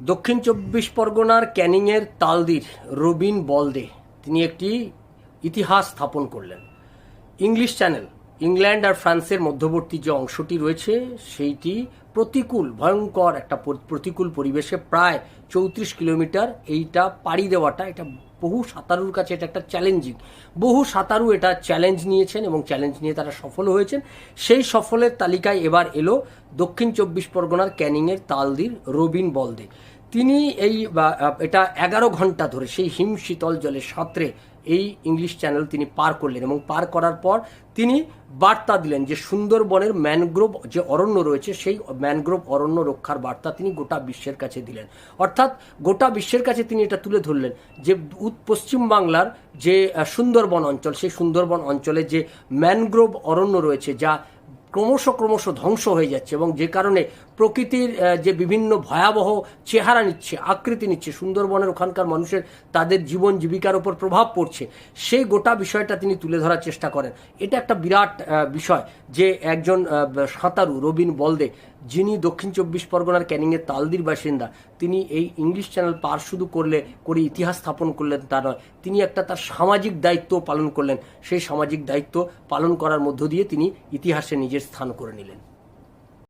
দক্ষিণ চব্বিশ পরগনার ক্যানিংয়ের তালদির রবিন বলদে। তিনি একটি ইতিহাস স্থাপন করলেন। ইংলিশ চ্যানেল, ইংল্যান্ড আর ফ্রান্সের মধ্যবর্তী যে অংশটি রয়েছে, সেইটি প্রতিকূল, ভয়ঙ্কর একটা প্রতিকূল পরিবেশে প্রায় চৌত্রিশ কিলোমিটার এইটা পাড়ি দেওয়াটা এটা বহু সাঁতারুর কাছে এটা একটা চ্যালেঞ্জিং বহু সাঁতারু এটা চ্যালেঞ্জ নিয়েছেন এবং চ্যালেঞ্জ নিয়ে তারা সফল হয়েছেন। সেই সফলের তালিকায় এবার এলো দক্ষিণ চব্বিশ পরগনার ক্যানিংয়ের তালদির রবিন বলদে। তিনি এই এটা এগারো ঘণ্টা ধরে সেই হিম শীতল জলে সাঁতরে এই ইংলিশ চ্যানেল তিনি পার করলেন এবং পার করার পর তিনি বার্তা দিলেন যে সুন্দরবনের ম্যানগ্রোভ যে অরণ্য রয়েছে, সেই ম্যানগ্রোভ অরণ্য রক্ষার বার্তা তিনি গোটা বিশ্বের কাছে দিলেন। অর্থাৎ গোটা বিশ্বের কাছে তিনি এটা তুলে ধরলেন যে পশ্চিমবাংলার যে সুন্দরবন অঞ্চল, সেই সুন্দরবন অঞ্চলে যে ম্যানগ্রোভ অরণ্য রয়েছে, যা ক্রমশ ক্রমশ ধ্বংস হয়ে যাচ্ছে এবং যে কারণে প্রকৃতির যে বিভিন্ন ভয়াবহ চেহারা নিচ্ছে, আকৃতি নিচ্ছে, সুন্দরবনের ওখানকার মানুষের তাদের জীবন জীবিকার উপর প্রভাব পড়ছে, সেই গোটা বিষয়টা তিনি তুলে ধরার চেষ্টা করেন। এটা একটা বিরাট বিষয় যে একজন সাঁতারু, রবিন বলদে, যিনি দক্ষিণ চব্বিশ পরগনার ক্যানিংয়ের তালদির বাসিন্দা, তিনি এই ইংলিশ চ্যানেল পার শুধু করলে, করে ইতিহাস স্থাপন করলেন তা নয়, তিনি একটা তার সামাজিক দায়িত্ব পালন করলেন। সেই সামাজিক দায়িত্ব পালন করার মধ্য দিয়ে তিনি ইতিহাসে নিজের স্থান করে নিলেন।